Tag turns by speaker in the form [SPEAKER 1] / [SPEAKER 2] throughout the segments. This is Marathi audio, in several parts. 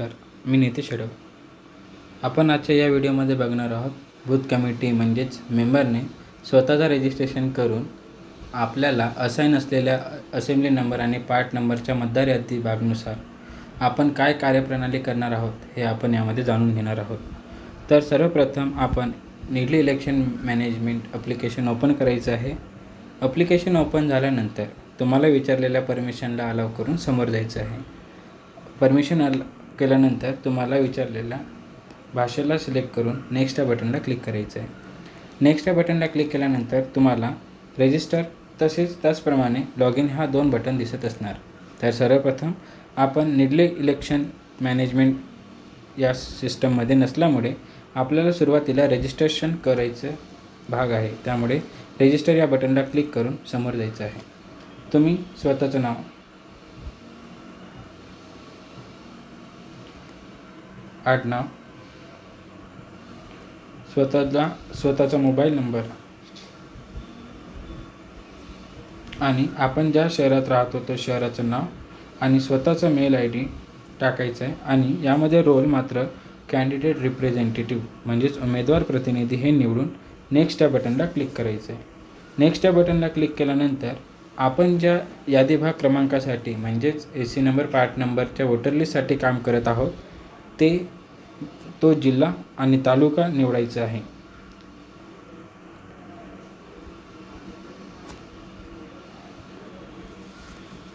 [SPEAKER 1] नमस्कार मी नितीश शेडव. आपण आजच्या या व्हिडिओमध्ये बघणार आहोत बूथ कमिटी म्हणजेच मेंबरने स्वतःचा रजिस्ट्रेशन करून आपल्याला असाईन असलेल्या असेंब्ली नंबर आणि पार्ट नंबरच्या मतदार यादी बाबीनुसार आपण काय कार्यप्रणाली करणार आहोत हे आपण यामध्ये जाणून घेणार आहोत. तर सर्वप्रथम आपण निडली इलेक्शन मॅनेजमेंट अप्लिकेशन ओपन करायचं आहे. अप्लिकेशन ओपन झाल्यानंतर तुम्हाला विचारलेल्या परमिशनला अलाव करून समोर जायचं आहे. परमिशन अल केल्यानंतर तुम्हाला विचारलेल्या भाषेला सिलेक्ट करून नेक्स्ट या बटनला क्लिक करायचं आहे नेक्स्ट या बटनला क्लिक केल्यानंतर तुम्हाला रजिस्टर तसेच त्याचप्रमाणे लॉग इन हा दोन बटन दिसत असणार. तर सर्वप्रथम आपण निडले इलेक्शन मॅनेजमेंट या सिस्टममध्ये नसल्यामुळे आपल्याला सुरुवातीला रजिस्ट्रेशन करायचं भाग आहे. त्यामुळे रजिस्टर या बटनला क्लिक करून समोर जायचं आहे. तुम्ही स्वतःचं नाव आडनाव स्वतःचा स्वतःचा मोबाईल नंबर. आणि आपण ज्या शहरात राहतो त्या शहराचं नाव आणि स्वतःचा मेल आय डी टाकायचं आहे. आणि यामध्ये रोल मात्र कॅन्डिडेट रिप्रेझेंटेटिव्ह म्हणजेच उमेदवार प्रतिनिधी हे निवडून नेक्स्ट या बटनला क्लिक करायचं आहे. नेक्स्ट या बटनला क्लिक केल्यानंतर आपण ज्या यादी भाग क्रमांकासाठी म्हणजेच ए सी नंबर पार्ट नंबरच्या वोटर लिस्टसाठी काम करत आहोत ते तो जिल्हा आणि तालुका निवडायचा आहे.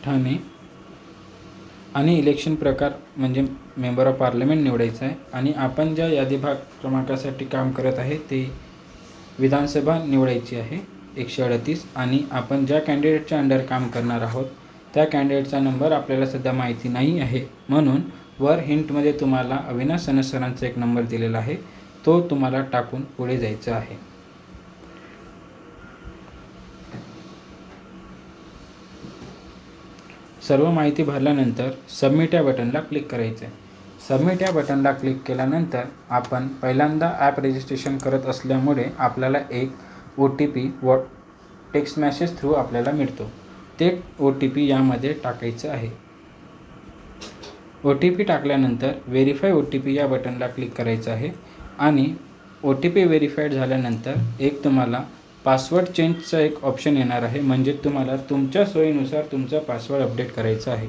[SPEAKER 1] ठाणे आणि इलेक्शन प्रकार म्हणजे मेंबर ऑफ पार्लमेंट निवडायचं आहे आणि आपण ज्या यादी भाग क्रमांकासाठी काम करत आहे ते विधानसभा निवडायची आहे एकशे अडतीस आणि आपण ज्या कॅन्डिडेटच्या अंडर काम करणार आहोत त्या कॅन्डिडेटचा नंबर आपल्याला सध्या माहिती नाही आहे. म्हणून वर हिंटमध्ये तुम्हाला अविनाश सनस सरांचा एक नंबर दिलेला आहे. तो तुम्हाला टाकून पुढे जायचा आहे. सर्व माहिती भरल्यानंतर सबमिट या बटनला क्लिक करायचं आहे सबमिट या बटनला क्लिक केल्यानंतर आपण पहिल्यांदा ॲप रजिस्ट्रेशन करत असल्यामुळे आपल्याला एक ओ टी पी वॉ टेक्स्ट मॅसेज थ्रू आपल्याला मिळतो. ते ओ टी पी यामध्ये टाकायचं आहे. ओ टी पी टाकल्यानंतर व्हेरीफाय ओ टी पी या बटनला क्लिक करायचं आहे. आणि ओ टी पी व्हेरीफाईड झाल्यानंतर एक तुम्हाला पासवर्ड चेंजचं एक ऑप्शन येणार आहे. म्हणजे तुम्हाला तुमच्या सोयीनुसार तुमचा पासवर्ड अपडेट करायचा आहे.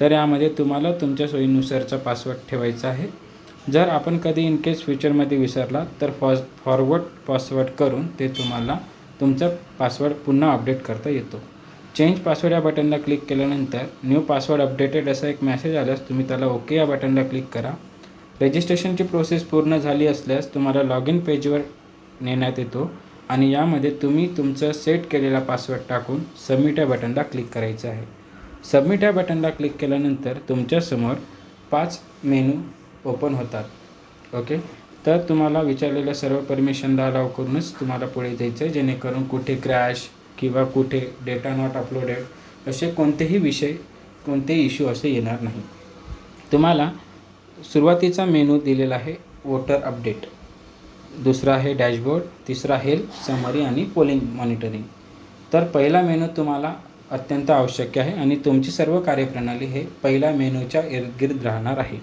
[SPEAKER 1] तर यामध्ये तुम्हाला तुमच्या सोयीनुसारचा पासवर्ड ठेवायचा आहे. जर आपण कधी इन केस फ्युचरमध्ये विसरला तर फॉ फॉरवर्ड पासवर्ड करून ते तुम्हाला तुमचा पासवर्ड पुन्हा अपडेट करता येतो. चेंज पासवर्ड या बटनला क्लिक केल्यानंतर न्यू पासवर्ड अपडेटेड असा एक मेसेज आल्यास तुम्ही त्याला ओके या बटनला क्लिक करा. रजिस्ट्रेशनची प्रोसेस पूर्ण झाली असल्यास तुम्हाला लॉग इन पेजवर नेण्यात येतो आणि यामध्ये तुम्ही तुमचं सेट केलेला पासवर्ड टाकून सबमिट या बटनला क्लिक करायचं आहे. सबमिट या बटनला क्लिक केल्यानंतर तुमच्यासमोर पाच मेनू ओपन होतात. ओके? तर तुम्हाला विचारलेल्या सर्व परमिशनला अलाव करूनच तुम्हाला पुढे जायचं आहे जेणेकरून कुठे क्रॅश किंवा कुठे डेटा नॉट अपलोडेड असे कोणतेही विषय कोणतेही इश्यू असे येणार नाही. तुम्हाला सुरुवातीचा मेनू दिलेला आहे वोटर अपडेट दुसरा आहे डॅशबोर्ड तिसरा हेल्थ समरी आणि पोलिंग मॉनिटरिंग तर पहिला मेनू तुम्हाला अत्यंत आवश्यक आहे आणि तुमची सर्व कार्यप्रणाली हे पहिल्या मेनूच्या इर्दगिर्द राहणार आहे.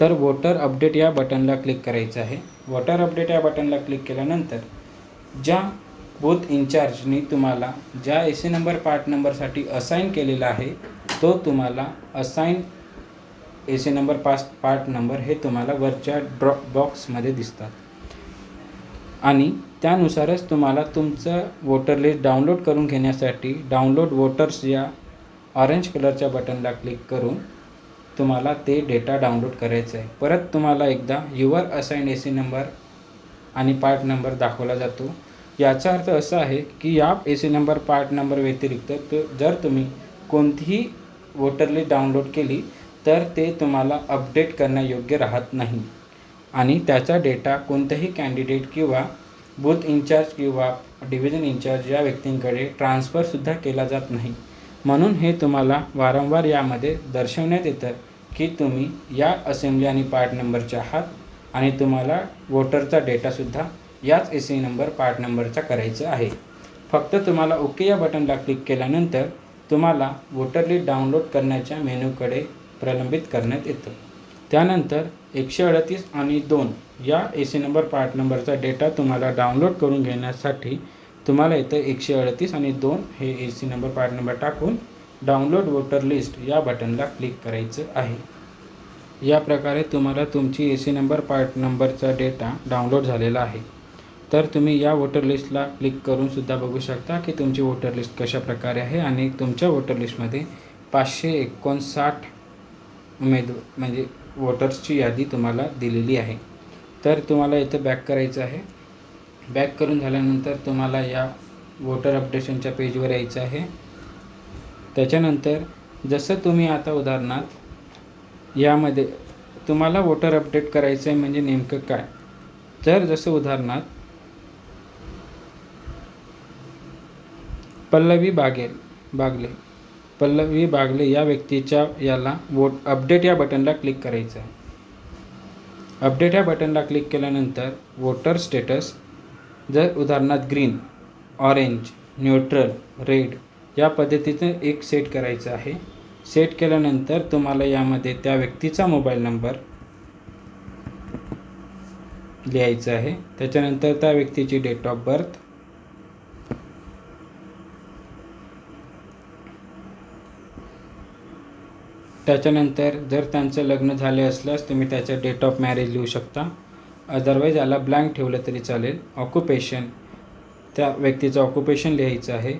[SPEAKER 1] तर वोटर अपडेट या बटनला क्लिक करायचं आहे. वॉटर अपडेट या बटनला क्लिक केल्यानंतर ज्या बूथ इन्चार्जनी तुम्हाला ज्या ए सी नंबर पार्ट नंबरसाठी असाईन केलेला आहे तो तुम्हाला assign A C number pass part number हे तुम्हाला वरच्या ड्रॉ बॉक्समध्ये दिसतात. आणि त्यानुसारच तुम्हाला तुमचं वोटर लिस्ट डाउनलोड करून घेण्यासाठी डाउनलोड वोटर्स या ऑरेंज कलरच्या बटनला क्लिक करून तुम्हाला ते डेटा डाउनलोड करायचं आहे. परत तुम्हाला एकदा your assign A C number आणि पार्ट नंबर दाखवला जातो. याचा अर्थ असा आहे की या A C number part number व्यतिरिक्त तो जर तुम्ही कोणतीही वोटर लिस्ट डाउनलोड केली तर ते तुम्हाला अपडेट करण्यायोग्य राहत नाही. आणि त्याचा डेटा कोणत्याही कॅन्डिडेट किंवा बूथ इन्चार्ज किंवा डिव्हिजन इन्चार्ज या व्यक्तींकडे ट्रान्सफरसुद्धा केला जात नाही. म्हणून हे तुम्हाला वारंवार यामध्ये दर्शवण्यात येतं की तुम्ही या असेंब्ली आणि पार्ट नंबरचे आहात आणि तुम्हाला वोटरचा डेटासुद्धा याच ए सी नंबर पार्ट नंबरचा करायचा आहे. फक्त तुम्हाला ओके या बटनला क्लिक केल्यानंतर तुम्हाला वोटर लिस्ट डाउनलोड करण्याच्या मेनूकडे प्रलंबित करण्यात येतं. त्यानंतर एकशे अडतीस आणि दोन या ए सी नंबर पार्ट नंबरचा डेटा तुम्हाला डाउनलोड करून घेण्यासाठी तुम्हाला इथं एकशे अडतीस आणि दोन हे A C number part number टाकून डाउनलोड वोटर लिस्ट या बटनला क्लिक करायचं आहे. या प्रकारे तुम्हाला तुमची ए सी नंबर पार्ट नंबरचा डेटा डाउनलोड झालेला आहे. तर तुम्ही या वोटर लिस्टला क्लिक करूनसुद्धा बघू शकता की तुमची वोटर लिस्ट कशा प्रकारे आहे आणि तुमच्या वोटर लिस्टमध्ये पाचशे एकोणसाठ उमेद म्हणजे वोटर्सची यादी तुम्हाला दिलेली आहे. तर तुम्हाला इथं बॅक करायचं आहे. बॅक करून झाल्यानंतर तुम्हाला या वोटर अपडेशनच्या पेजवर यायचं आहे. त्याच्यानंतर जसं तुम्ही आता उदाहरणार्थ यामध्ये तुम्हाला वोटर अपडेट करायचं आहे म्हणजे नेमकं काय? तर जसं उदाहरणार्थ पल्लवी बागेल बागले. पल्लवी बागले या व्यक्तीच्या याला वोट अपडेट या बटनला क्लिक करायचं आहे अपडेट या बटनला क्लिक केल्यानंतर वोटर स्टेटस जर उदाहरणार्थ ग्रीन ऑरेंज न्यूट्रल रेड या पद्धतीचं एक सेट करायचं आहे. सेट केल्यानंतर तुम्हाला यामध्ये त्या व्यक्तीचा मोबाईल नंबर लिहायचा आहे. त्याच्यानंतर त्या व्यक्तीची डेट ऑफ बर्थ त्याच्यानंतर जर त्यांचं लग्न झाले असल्यास तुम्ही त्याचं डेट ऑफ मॅरेज लिहू शकता. अदरवाईज याला ब्लँक ठेवलं तरी चालेल. ऑक्युपेशन त्या व्यक्तीचं ऑक्युपेशन लिहायचं आहे.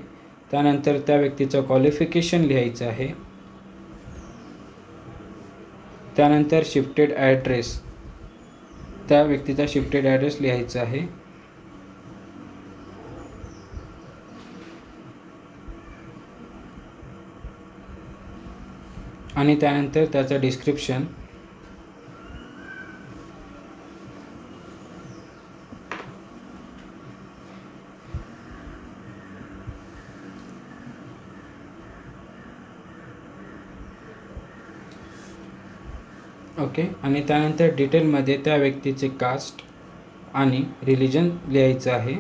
[SPEAKER 1] त्यानंतर त्या व्यक्तीचं क्वालिफिकेशन लिहायचं आहे. त्यानंतर शिफ्टेड ॲड्रेस त्या व्यक्तीचा शिफ्टेड ॲड्रेस लिहायचा आहे. आणि त्यानंतर त्याचं डिस्क्रिप्शन ओके आणि त्यानंतर डिटेलमध्ये त्या व्यक्तीचे कास्ट आणि रिलिजन लिहायचं आहे.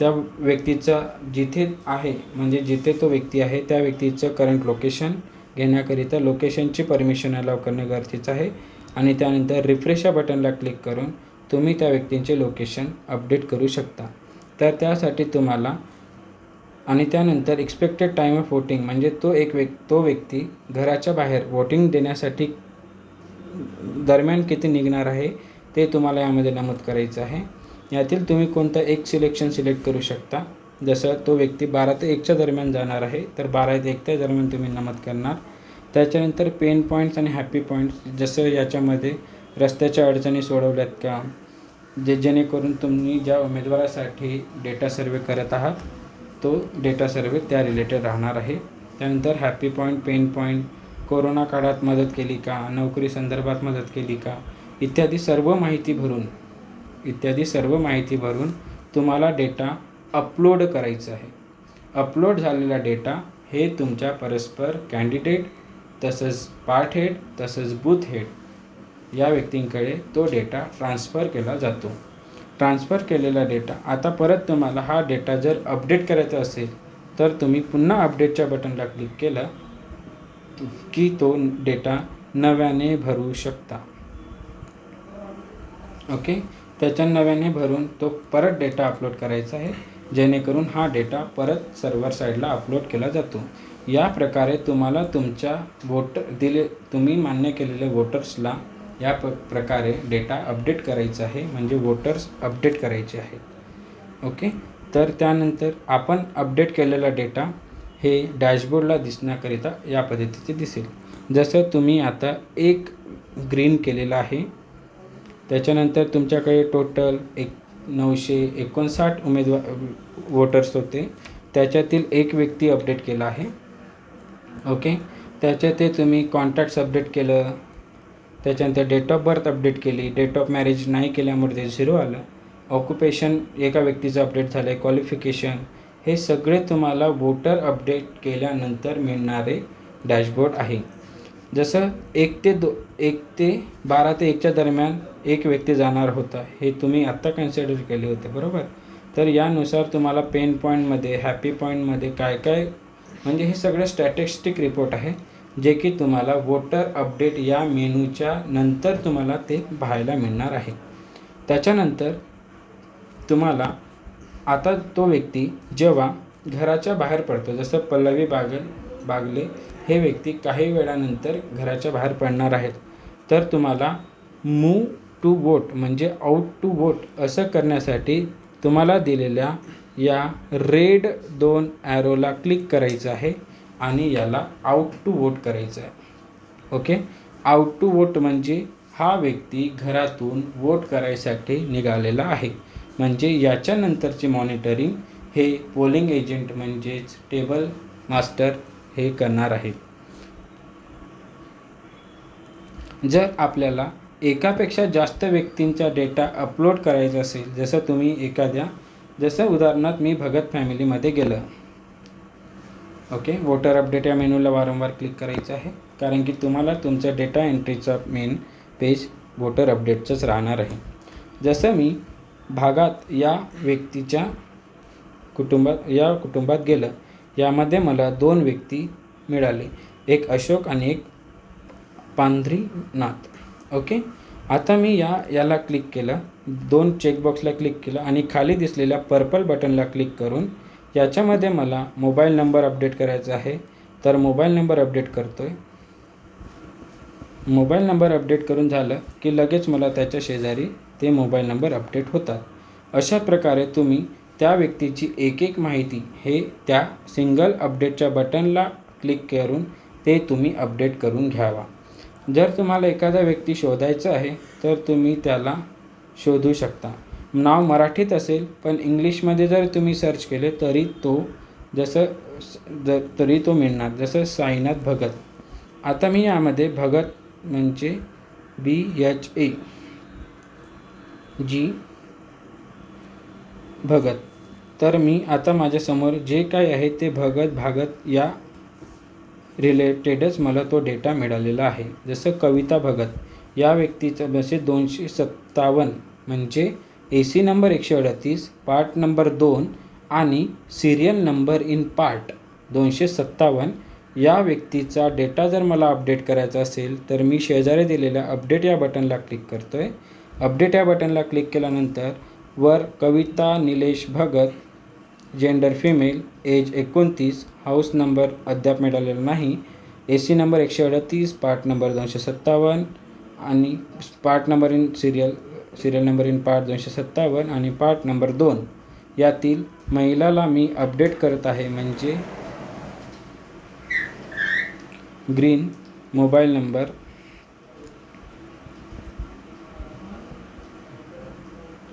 [SPEAKER 1] त्या व्यक्तीचा जिथे आहे म्हणजे जिथे तो व्यक्ती आहे त्या व्यक्तीचं करंट लोकेशन घेण्याकरिता लोकेशनची परमिशन अलाव करणे गरजेचं आहे. आणि त्यानंतर रिफ्रेश या बटनला क्लिक करून तुम्ही त्या व्यक्तींचे लोकेशन अपडेट करू शकता. तर त्यासाठी तुम्हाला आणि त्यानंतर एक्सपेक्टेड टाईम ऑफ वोटिंग म्हणजे तो एक व्यक् तो व्यक्ती घराच्या बाहेर वोटिंग देण्यासाठी दरम्यान किती निघणार आहे ते तुम्हाला यामध्ये नमूद करायचं आहे. यातील तुम्ही कोणतं एक सिलेक्शन सिलेक्ट करू शकता? जसं तो व्यक्ती बारा ते एकच्या दरम्यान जाणार आहे तर बारा ते एकच्या दरम्यान तुम्ही नमत करणार. त्याच्यानंतर पेन पॉईंट्स आणि हॅपी पॉईंट्स जसं याच्यामध्ये रस्त्याच्या अडचणी सोडवल्यात का? जे जेणेकरून तुम्ही ज्या उमेदवारासाठी डेटा सर्वे करत आहात तो डेटा सर्वे त्या रिलेटेड राहणार आहे. त्यानंतर happy point pain point corona काळात मदत केली का? नोकरी संदर्भात मदत केली का? इत्यादी सर्व माहिती भरून इत्यादी सर्व माहिती भरून तुम्हाला डेटा अपलोड करायचा आहे. अपलोड झालेला डेटा हे तुमच्या परस्पर कॅन्डिडेट तसंच पार्ट हेड तसंच बूथ हेड या व्यक्तींकडे तो डेटा ट्रान्स्फर केला जातो. ट्रान्स्फर केलेला डेटा आता परत तुम्हाला हा डेटा जर अपडेट करायचा असेल तर तुम्ही पुन्हा अपडेटच्या बटनला क्लिक केलं की तो डेटा नव्याने भरू शकता. ओके त्याच्या नव्याने भरून तो परत डेटा अपलोड करायचा आहे जेणेकरून हा डेटा परत सर्व्हर साईडला अपलोड केला जातो. या प्रकारे तुम्हाला तुमच्या वोटर दिले तुम्ही मान्य केलेल्या वोटर्सला या प प्रकारे डेटा अपडेट करायचा आहे म्हणजे वोटर्स अपडेट करायचे आहेत. ओके तर त्यानंतर आपण अपडेट केलेला डेटा हे डॅशबोर्डला दिसण्याकरिता या पद्धतीचे दिसेल. जसं तुम्ही आता एक ग्रीन केलेला आहे त्याच्यानंतर तुमच्याकडे टोटल एक नऊशे एकोणसाठ उमेदवार वोटर्स होते. त्याच्यातील एक व्यक्ती अपडेट केला आहे. ओके त्याच्यात ते तुम्ही कॉन्टॅक्ट्स अपडेट केलं. त्याच्यानंतर डेट ऑफ बर्थ अपडेट केली. डेट ऑफ मॅरेज नाही केल्यामुळे ते झिरो आलं. ऑक्युपेशन एका व्यक्तीचं अपडेट झालं आहे क्वालिफिकेशन हे सगळे तुम्हाला वोटर अपडेट केल्यानंतर मिळणारे डॅशबोर्ड आहे. जसं एक ते दो एक ते बारा ते एकच्या दरम्यान एक व्यक्ती जाणार होता हे तुम्ही आत्ता कन्सिडर केले होते बरोबर? तर यानुसार तुम्हाला पेन पॉईंटमध्ये हॅपी पॉईंटमध्ये काय काय म्हणजे हे सगळं स्टॅटिस्टिक रिपोर्ट आहे जे की तुम्हाला वोटर अपडेट या मेनूच्या नंतर तुम्हाला ते पाहायला मिळणार आहे. त्याच्यानंतर तुम्हाला आता तो व्यक्ती जेव्हा घराच्या बाहेर पडतो जसं पल्लवी बागल बागले हे व्यक्ती काही वेळानंतर घराच्या बाहेर पडणार आहेत. तर तुम्हाला मूव टू वोट म्हणजे आउट टू वोट असं करण्यासाठी तुम्हाला दिलेल्या या रेड दोन ॲरोला क्लिक करायचं आहे आणि याला आउट टू वोट करायचं आहे. ओके? आउट टू वोट म्हणजे हा व्यक्ती घरातून वोट करायसाठी निघालेला आहे. म्हणजे याच्यानंतरचे मॉनिटरिंग हे पोलिंग एजंट म्हणजेच टेबल मास्टर हे करणार आहेत जर आपल्याला एकापेक्षा जास्त व्यक्तींचा डेटा अपलोड करायचा असेल जसं तुम्ही एखाद्या जसं उदाहरणार्थ मी भगत फॅमिलीमध्ये गेलं. ओके वोटर अपडेट या मेनूला वारंवार क्लिक करायचं आहे कारण की तुम्हाला तुमचा डेटा एंट्रीचा मेन पेज वोटर अपडेटचंच राहणार आहे. जसं मी भागात या व्यक्तीच्या कुटुंबात या कुटुंबात गेलं यामध्ये मला दोन व्यक्ती मिळाले. एक अशोक आणि एक पांढरीनाथ. ओके? आता मी या याला क्लिक केलं. दोन चेकबॉक्सला क्लिक केलं आणि खाली दिसलेल्या पर्पल बटनला क्लिक करून याच्यामध्ये मला मोबाईल नंबर अपडेट करायचा आहे. तर मोबाईल नंबर अपडेट करतो आहे मोबाईल नंबर अपडेट करून झालं की लगेच मला त्याच्या शेजारी ते मोबाईल नंबर अपडेट होतात. अशा प्रकारे तुम्ही त्या व्यक्तीची एक एक माहिती हे त्या सिंगल अपडेटच्या बटनला क्लिक करून ते तुम्ही अपडेट करून घ्यावा. जर तुम्हाला एखादा व्यक्ती शोधायचा आहे तर तुम्ही त्याला शोधू शकता. नाव मराठीत असेल पण इंग्लिशमध्ये जर तुम्ही सर्च केले तरी तो जसं ज तरी तो मिळणार जसं साईनाथ भगत. आता मी यामध्ये भगत म्हणजे बी एच ए जी भगत. तर मी आता माझ्यासमोर जे काय आहे ते भगत भागत या रिलेटेडच मला तो डेटा मिळालेला आहे. जसं कविता भगत या व्यक्तीचं जसे दोनशे सत्तावन्न म्हणजे ए सी नंबर एकशे अडतीस पार्ट नंबर दोन आणि सिरियल नंबर इन पार्ट दोनशे सत्तावन्न या व्यक्तीचा डेटा जर मला अपडेट करायचा असेल तर मी शेजारी दिलेल्या अपडेट या बटनला क्लिक करतो आहे अपडेट या बटनला क्लिक केल्यानंतर वर Kavita Nilesh Bhagat gender female age एकोणतीस हाऊस नंबर अद्याप मिळालेला नाही. ए सी नंबर एकशे अडतीस पार्ट नंबर दोनशे सत्तावन्न आणि part number in serial serial number in part दोनशे सत्तावन्न आणि पार्ट नंबर दोन. यातील महिलाला मी अपडेट करत आहे म्हणजे ग्रीन मोबाईल नंबर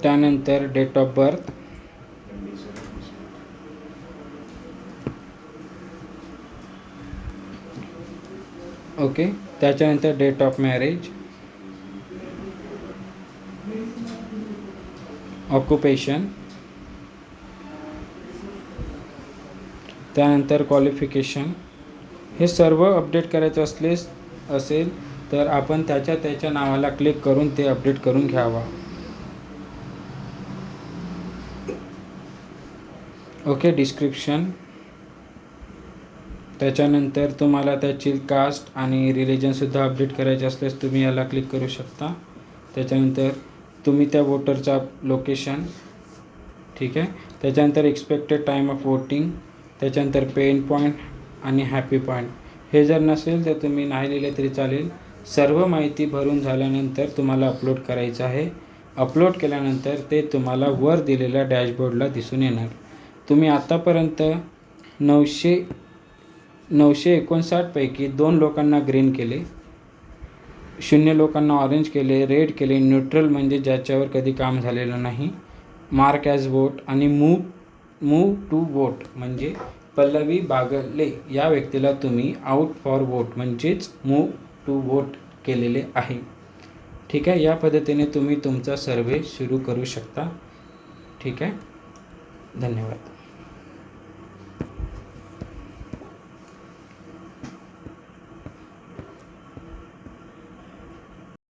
[SPEAKER 1] त्यानंतर डेट ऑफ बर्थ ओके. त्याच्यानंतर डेट ऑफ मॅरेज ऑक्युपेशन त्यानंतर क्वालिफिकेशन हे सर्व अपडेट करायचं असलेस असेल तर आपण त्याच्या त्याच्या नावाला क्लिक करून ते अपडेट करून घ्यावा. ओके डिस्क्रिप्शन त्याच्यानंतर तुम्हाला त्याची कास्ट आणि रिलिजनसुद्धा अपडेट करायचे असल्यास तुम्ही याला क्लिक करू शकता. त्याच्यानंतर तुम्ही त्या वोटरचा लोकेशन ठीक आहे? त्याच्यानंतर एक्सपेक्टेड टाईम ऑफ वोटिंग त्याच्यानंतर पेन पॉईंट आणि हॅपी पॉईंट हे जर नसेल तर तुम्ही नाही लिहिले तरी चालेल. सर्व माहिती भरून झाल्यानंतर तुम्हाला अपलोड करायचं आहे. अपलोड केल्यानंतर ते तुम्हाला वर दिलेल्या डॅशबोर्डला दिसून येणार. तुम्ही आत्तापर्यंत नऊशे नऊशे एकोणसाठपैकी दोन लोकांना ग्रीन केले. शून्य लोकांना ऑरेंज केले रेड केले न्यूट्रल म्हणजे ज्याच्यावर कधी काम झालेलं नाही. मार्क ॲज वोट आणि मूव मूव टू वोट म्हणजे पल्लवी बागले या व्यक्तीला तुम्ही आउट फॉर वोट म्हणजेच मूव टू वोट केलेले आहे. ठीक आहे? या पद्धतीने तुम्ही तुमचा सर्वे सुरू करू शकता. ठीक आहे? धन्यवाद.